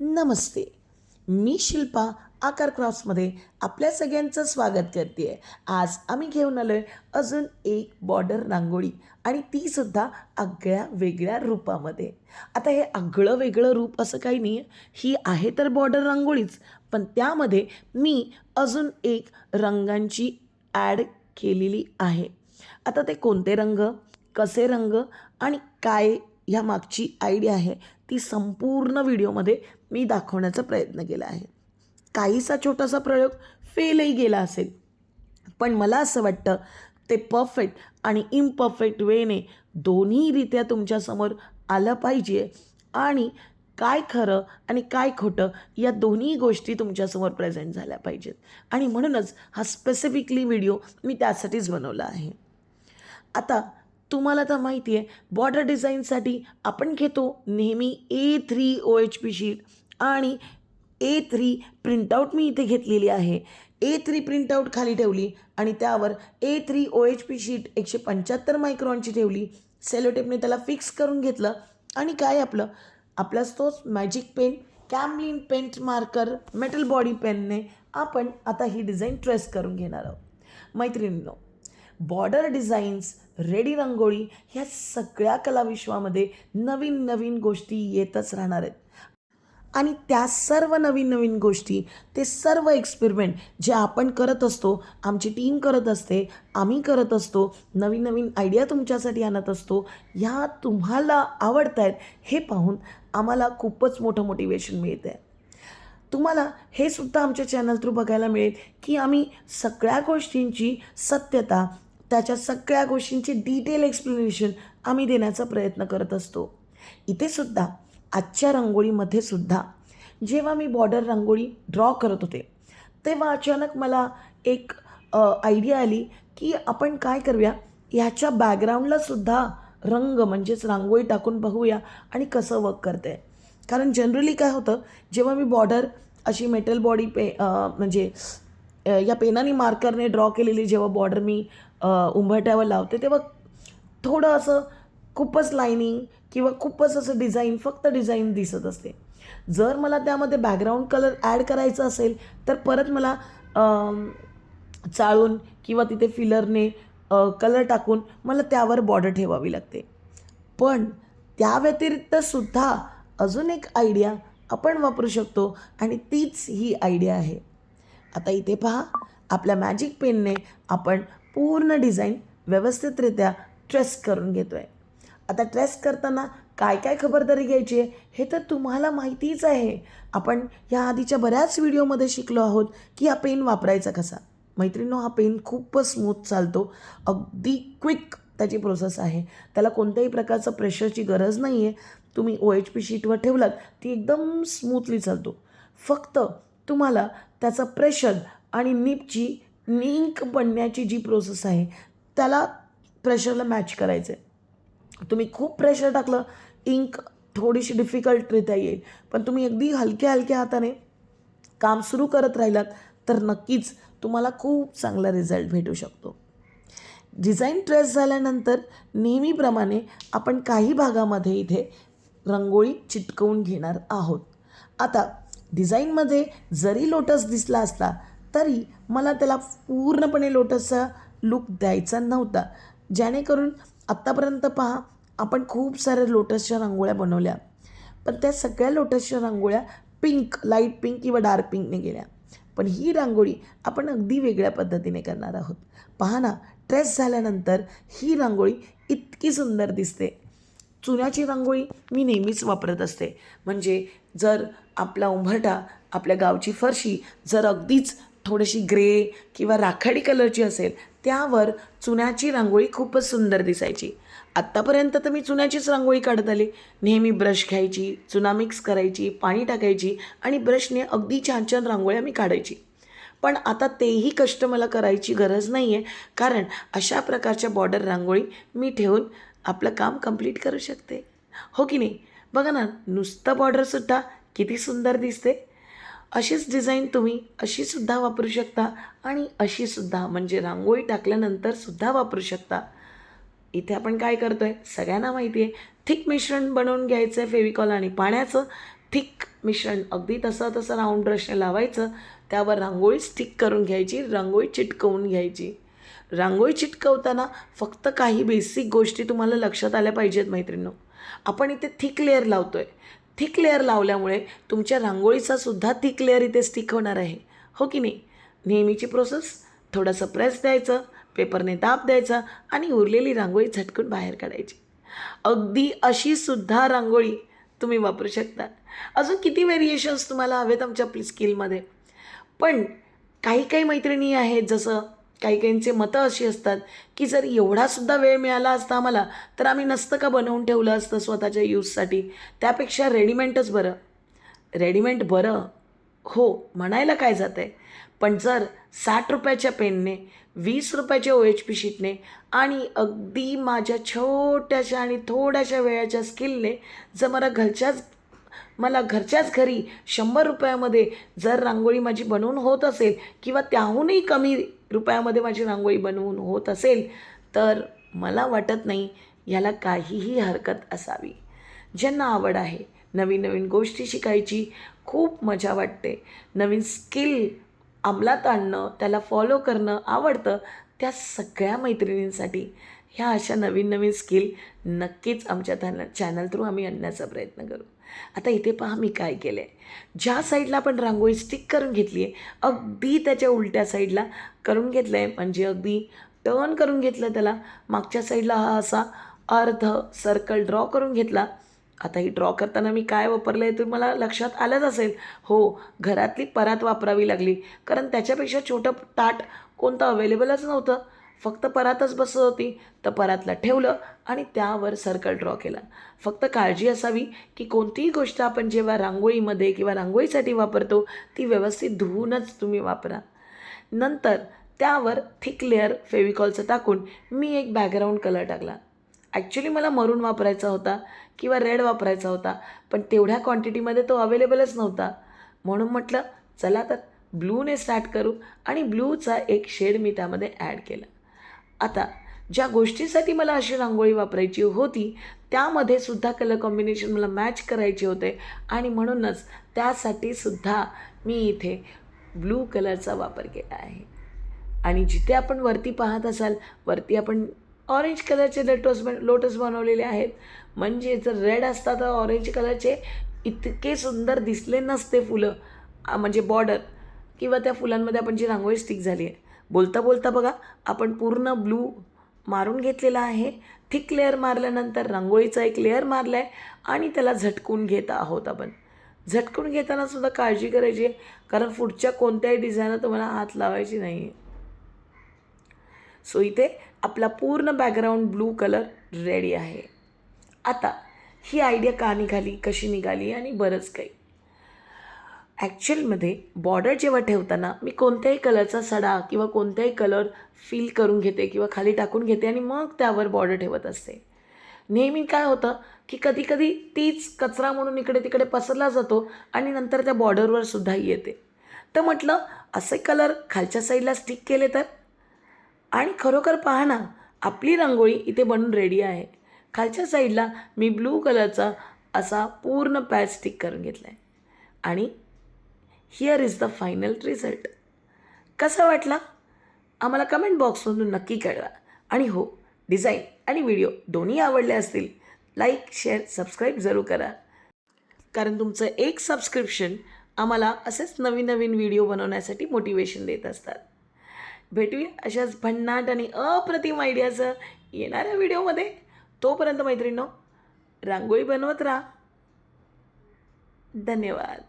नमस्ते. मी शिल्पा आकार क्राफ्ट्समध्ये आपल्या सगळ्यांचं स्वागत करते आहे आज आम्ही घेऊन आलो आहे अजून एक बॉर्डर रांगोळी आणि तीसुद्धा आगळ्या वेगळ्या रूपामध्ये. आता हे आगळं वेगळं रूप असं काही नाही आहे ही आहे तर बॉर्डर रांगोळीच पण त्यामध्ये मी अजून एक रंगांची ॲड केलेली आहे. आता ते कोणते रंग कसे रंग आणि काय ह्या मागची आयडिया आहे ती संपूर्ण व्हिडिओमध्ये मी दाखवण्याचा प्रयत्न केला आहे. काहीसा छोटासा प्रयोग फेलही गेला असेल. पण मला असं वाटतं ते परफेक्ट आणि इम्परफेक्ट वेने दोन्हीरित्या तुमच्यासमोर आलं पाहिजे आणि काय खरं आणि काय खोटं या दोन्ही गोष्टी तुमच्यासमोर प्रेझेंट झाल्या पाहिजेत. आणि म्हणूनच हा स्पेसिफिकली व्हिडिओ मी त्यासाठीच बनवला आहे. आता तुम्हाला तर माहिती आहे बॉर्डर डिझाईनसाठी आपण घेतो नेहमी A three O H P sheet आणि ए थ्री प्रिंटआउट मी इथे घेतलेली आहे. ए थ्री प्रिंटआउट खाली ठेवली आणि त्यावर A three O H P sheet एकशे पंच्याहत्तर मायक्रॉनची ठेवली. सेलोटेपने त्याला फिक्स करून घेतलं आणि काय आपलं? आपलाच तोच magic pen Camlin paint marker metal body पेनने आपण आता ही डिझाईन ट्रेस करून घेणार आहोत. मैत्रिणींनो बॉर्डर डिझाईन्स रेडी रंगोळी ह्या सगळ्या कलाविश्वामध्ये नवीन नवीन गोष्टी येतच राहणार आहेत. आणि त्या सर्व नवीन नवीन गोष्टी ते सर्व एक्सपेरिमेंट जे आपण करत असतो आमची टीम करत असते आम्ही करत असतो नवीन नवीन आयडिया तुमच्यासाठी आणत असतो ह्या तुम्हाला आवडत आहेत हे पाहून आम्हाला खूपच मोठं मोटिवेशन मिळतं आहे तुम्हाला हे सुद्धा आमच्या चॅनल थ्रू बघायला मिळेल की आम्ही सगळ्या गोष्टींची सत्यता त्याच्या सगळ्या गोष्टींची डिटेल एक्सप्लेनेशन आम्ही देण्याचा प्रयत्न करत असतो. इथे सुद्धा आजच्या रांगोळीमध्ये सुद्धा जेव्हा मी बॉर्डर रांगोळी ड्रॉ करत होते तेव्हा अचानक मला एक आयडिया आली की आपण काय करूया? ह्याच्या बॅकग्राऊंडला सुद्धा रंग म्हणजेच रांगोळी टाकून बघूया आणि कसं वर्क करते कारण जनरली काय होतं जेव्हा मी बॉर्डर अशी मेटल बॉडी पे म्हणजे या पेनाने मार्करने ड्रॉ केलेली जेव्हा बॉर्डर मी उंबरट्यावर लावते तेव्हा थोडं असं खूपच लाईनिंग किंवा खूपच असं डिझाईन फक्त डिझाईन दिसत असते. जर मला त्यामध्ये बॅकग्राऊंड कलर ॲड करायचा असेल तर परत मला चाळून किंवा तिथे फिलरने कलर टाकून मला त्यावर बॉर्डर ठेवावी लागते. पण त्या व्यतिरिक्त सुद्धा अजून एक आयडिया आपण वापरू शकतो आणि तीच ही आयडिया आहे. आता इथे पहा आपल्या मॅजिक पेनने आपण पूर्ण डिझाईन व्यवस्थितरित्या ट्रेस करून घेतो आहे आता ट्रेस करताना काय काय खबरदारी घ्यायची आहे हे तर तुम्हाला माहितीच आहे. आपण या आधीच्या बऱ्याच व्हिडिओमध्ये शिकलो आहोत की हा पेन वापरायचा कसा. मैत्रिणीनो हा पेन खूपच स्मूथ चालतो. अगदी क्विक त्याची प्रोसेस आहे. त्याला कोणत्याही प्रकारचं प्रेशरची गरज नाही आहे तुम्ही ओ एच पी शीटवर ठेवलात ती एकदम स्मूथली चालतो. फक्त तुम्हाला त्याचं प्रेशर आणि निपची निंक बनण्याची जी प्रोसेस आहे त्याला प्रेशरला मॅच करायचं आहे तुम्ही खूप प्रेशर टाकलं इंक थोडीशी डिफिकल्टरित्या येईल. पण तुम्ही अगदी हलक्या हलक्या हाताने काम सुरू करत राहिलात तर नक्कीच तुम्हाला खूप चांगला रिझल्ट भेटू शकतो. डिझाईन ट्रेस झाल्यानंतर नेहमीप्रमाणे आपण काही भागामध्ये इथे रंगोळी चिटकवून घेणार आहोत. आता डिझाईनमध्ये जरी लोटस दिसला असला तरी मला त्याला पूर्णपणे लोटसचा लुक द्यायचा नव्हता. जेणेकरून आत्तापर्यंत पहा आपण खूप साऱ्या लोटसच्या रांगोळ्या बनवल्या. पण त्या सगळ्या लोटसच्या रांगोळ्या पिंक लाइट पिंक किंवा डार्क पिंकने गेल्या. पण ही रांगोळी आपण अगदी वेगळ्या पद्धतीने करणार आहोत. पहा ना ट्रेस झाल्यानंतर ही रांगोळी इतकी सुंदर दिसते. चुन्याची रांगोळी मी नेहमीच वापरत असते. म्हणजे जर आपला उंबरठा आपल्या गावची फरशी जर अगदीच थोडीशी ग्रे किंवा राखाडी कलरची असेल त्यावर चुन्याची रांगोळी खूपच सुंदर दिसायची. आत्तापर्यंत तर मी चुन्याचीच रांगोळी काढत आले. नेहमी ब्रश घ्यायची चुना मिक्स करायची पाणी टाकायची आणि ब्रशने अगदी छान छान रांगोळ्या मी काढायची. पण आता तेही कष्ट मला करायची गरज नाही आहे कारण अशा प्रकारच्या बॉर्डर रांगोळी मी ठेवून आपलं काम कंप्लीट करू शकते. हो की नाही? बघा ना नुसतं बॉर्डरसुद्धा किती सुंदर दिसते. अशीच डिझाईन तुम्ही अशीसुद्धा वापरू शकता आणि अशीसुद्धा म्हणजे रांगोळी टाकल्यानंतरसुद्धा वापरू शकता. इथे आपण काय करतो आहे सगळ्यांना माहिती आहे थिक मिश्रण बनवून घ्यायचं आहे फेविकॉल आणि पाण्याचं. थिक मिश्रण अगदी तसं तसं राऊंड ब्रशने लावायचं त्यावर रांगोळी स्टिक करून घ्यायची रांगोळी चिटकवून घ्यायची. रांगोळी चिटकवताना फक्त काही बेसिक गोष्टी तुम्हाला लक्षात आल्या पाहिजेत मैत्रिणींनो. आपण इथे थिक लेअर लावतो आहे थिक लेअर लावल्यामुळे तुमच्या रांगोळीचा सुद्धा थिक लेअर इथे स्टिक होणार आहे. हो की नाही? नेहमीची प्रोसेस थोडंसं प्रेस द्यायचं पेपरने दाब द्यायचा आणि उरलेली रांगोळी झटकून बाहेर काढायची. अगदी अशी सुद्धा रांगोळी तुम्ही वापरू शकता. अजून किती व्हेरिएशन्स तुम्हाला हवेत आमच्या स्किलमध्ये पण काही काही मैत्रिणी आहेत जसं काही काहींचे मतं अशी असतात की जर एवढासुद्धा वेळ मिळाला असता आम्हाला तर आम्ही नसतं का बनवून ठेवलं असतं स्वतःच्या यूजसाठी? त्यापेक्षा रेडिमेंटच बरं. रेडिमेंट बरं? हो म्हणायला काय जातं आहे पण जर साठ रुपयाच्या पेनने वीस रुपयाच्या ओ एच पी शीटने आणि अगदी माझ्या छोट्याशा आणि थोड्याशा वेळाच्या स्किलने जर मला घरच्याच मला घरच्याच घरी शंभर रुपयामध्ये जर रांगोळी माझी बनवून होत असेल किंवा त्याहूनही कमी रुपयामध्ये माझी रांगोळी बनवून होत असेल तर मला वाटत नाही याला काहीही हरकत असावी. ज्यांना आवड आहे नवीन नवीन गोष्टी शिकायची खूप मजा वाटते. नवीन स्किल अंमलात आणणं त्याला फॉलो करणं आवडतं. त्या सगळ्या मैत्रिणींसाठी ह्या अशा नवीन नवीन स्किल नक्कीच आमच्या चॅनल चॅनल थ्रू आम्ही आणण्याचा प्रयत्न करू. आता इथे पहा मी काय केलं आहे ज्या साईडला आपण रांगोळी स्टिक करून घेतली आहे अगदी त्याच्या उलट्या साईडला करून घेतलं आहे म्हणजे अगदी टर्न करून घेतलं त्याला. मागच्या साईडला हा असा अर्ध सर्कल ड्रॉ करून घेतला. आता ही ड्रॉ करताना मी काय वापरलं आहे ते मला लक्षात आलंच असेल. हो घरातली परात वापरावी लागली. कारण त्याच्यापेक्षा छोटं ताट कोणतं अवेलेबलच नव्हतं. फक्त परातच बसत होती तर परातला ठेवलं आणि त्यावर सर्कल ड्रॉ केला. फक्त काळजी असावी की कोणतीही गोष्ट आपण जेव्हा रांगोळीमध्ये किंवा रांगोळीसाठी वापरतो ती व्यवस्थित धुवूनच तुम्ही वापरा. नंतर त्यावर थिक लेअर फेविकॉलचं टाकून मी एक बॅकग्राऊंड कलर टाकला. ॲक्च्युली मला मरून वापरायचा होता किंवा रेड वापरायचा होता पण तेवढ्या क्वांटिटीमध्ये तो अवेलेबलच नव्हता. म्हणून म्हटलं चला तर ब्लूने स्टार्ट करू आणि ब्लूचा एक शेड मी त्यामध्ये ॲड केला. आता ज्या गोष्टीसाठी मला अशी रांगोळी वापरायची होती त्यामध्ये सुद्धा कलर कॉम्बिनेशन मला मॅच करायचे होते आणि म्हणूनच त्यासाठी सुद्धा मी इथे ब्लू कलरचा वापर केला आहे. आणि जिथे आपण वरती पाहत असाल वरती आपण ऑरेंज कलरचे लटोस बन लोटस बनवलेले आहेत. म्हणजे जर रेड असतात तर ऑरेंज कलरचे इतके सुंदर दिसले नसते फुलं म्हणजे बॉर्डर किंवा त्या फुलांमध्ये आपण जी रांगोळी स्टिक झाली आहे बोलता बोलता बघा आपण पूर्ण ब्लू मारून घेतलेला आहे. थिक लेअर मारल्यानंतर रांगोळीचा एक लेअर मारला आहे आणि त्याला झटकून घेत आहोत आपण. झटकून घेताना सुद्धा काळजी करायची आहे कारण पुढच्या कोणत्याही डिझाईनला तुम्हाला हात लावायची नाही. सो इथे आपला पूर्ण बॅकग्राऊंड ब्लू कलर रेडी आहे. आता ही आयडिया का निघाली कशी निघाली आणि बरंच काही. ॲक्च्युअलमध्ये बॉर्डर जेव्हा ठेवताना मी कोणत्याही कलरचा सडा किंवा कोणत्याही कलर फील करून घेते किंवा खाली टाकून घेते आणि मग त्यावर बॉर्डर ठेवत असते. नेहमी काय होतं की कधीकधी तीच कचरा म्हणून इकडे तिकडे पसरला जातो आणि नंतर त्या बॉर्डरवर सुद्धा येते. तर म्हटलं असे कलर खालच्या साईडला स्टिक केले तर? आणि खरोखर पहा ना आपली रांगोळी इथे बनून रेडी आहे. खालच्या साईडला मी ब्लू कलरचा असा पूर्ण पॅच स्टिक करून घेतला आहे आणि here is the final result कसा वाटला? आम्हाला कमेंट बॉक्समधून नक्की कळवा. आणि हो डिझाईन आणि व्हिडिओ दोन्ही आवडले असतील लाईक शेअर सबस्क्राईब जरूर करा. कारण तुमचं एक सबस्क्रिप्शन आम्हाला असेच नवीन नवीन व्हिडिओ बनवण्यासाठी मोटिवेशन देत असतात. भेटूया अशाच भन्नाट आणि अप्रतिम आयडियाचं येणाऱ्या व्हिडिओमध्ये तोपर्यंत मैत्रिणींनो रांगोळी बनवत राहा. धन्यवाद.